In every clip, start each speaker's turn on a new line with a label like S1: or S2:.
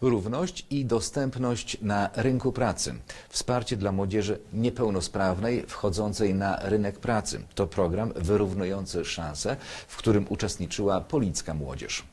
S1: Równość i dostępność na rynku pracy. Wsparcie dla młodzieży niepełnosprawnej wchodzącej na rynek pracy. To program wyrównujący szanse, w którym uczestniczyła policka młodzież.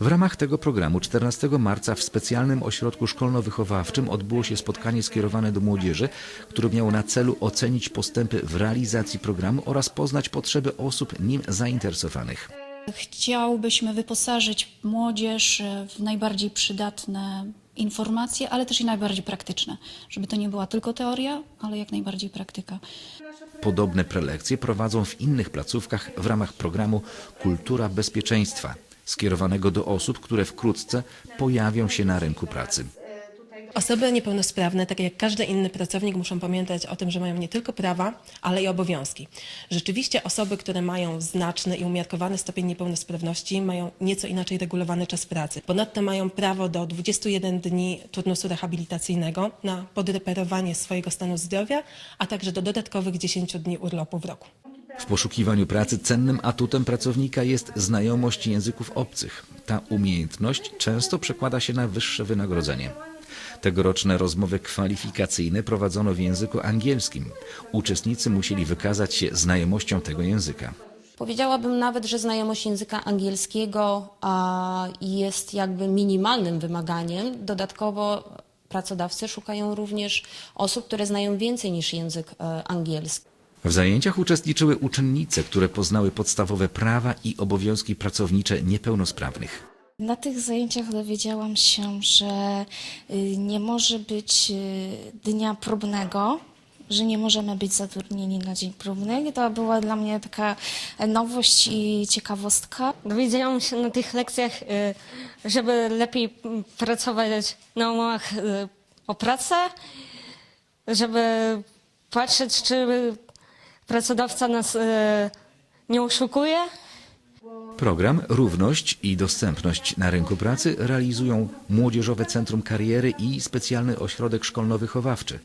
S1: W ramach tego programu 14 marca w specjalnym ośrodku szkolno-wychowawczym odbyło się spotkanie skierowane do młodzieży, które miało na celu ocenić postępy w realizacji programu oraz poznać potrzeby osób nim zainteresowanych.
S2: Chciałbyśmy wyposażyć młodzież w najbardziej przydatne informacje, ale też i najbardziej praktyczne, żeby to nie była tylko teoria, ale jak najbardziej praktyka.
S1: Podobne prelekcje prowadzą w innych placówkach w ramach programu Kultura Bezpieczeństwa, skierowanego do osób, które wkrótce pojawią się na rynku pracy.
S3: Osoby niepełnosprawne, tak jak każdy inny pracownik, muszą pamiętać o tym, że mają nie tylko prawa, ale i obowiązki. Rzeczywiście osoby, które mają znaczny i umiarkowany stopień niepełnosprawności, mają nieco inaczej regulowany czas pracy. Ponadto mają prawo do 21 dni turnusu rehabilitacyjnego na podreperowanie swojego stanu zdrowia, a także do dodatkowych 10 dni urlopu w roku.
S1: W poszukiwaniu pracy cennym atutem pracownika jest znajomość języków obcych. Ta umiejętność często przekłada się na wyższe wynagrodzenie. Tegoroczne rozmowy kwalifikacyjne prowadzono w języku angielskim. Uczestnicy musieli wykazać się znajomością tego języka.
S4: Powiedziałabym nawet, że znajomość języka angielskiego a, jest jakby minimalnym wymaganiem. Dodatkowo pracodawcy szukają również osób, które znają więcej niż język e, angielski.
S1: W zajęciach uczestniczyły uczennice, które poznały podstawowe prawa i obowiązki pracownicze niepełnosprawnych.
S5: Na tych zajęciach dowiedziałam się, że y, nie może być y, dnia próbnego, że nie możemy być zatrudnieni na dzień próbny. To była dla mnie taka nowość i ciekawostka.
S6: Dowiedziałam się na tych lekcjach, y, żeby lepiej pracować na umowach o pracę, żeby patrzeć, czy pracodawca nas nie oszukuje.
S1: Program Równość i Dostępność na rynku pracy realizują Młodzieżowe Centrum Kariery i Specjalny Ośrodek Szkolno-Wychowawczy.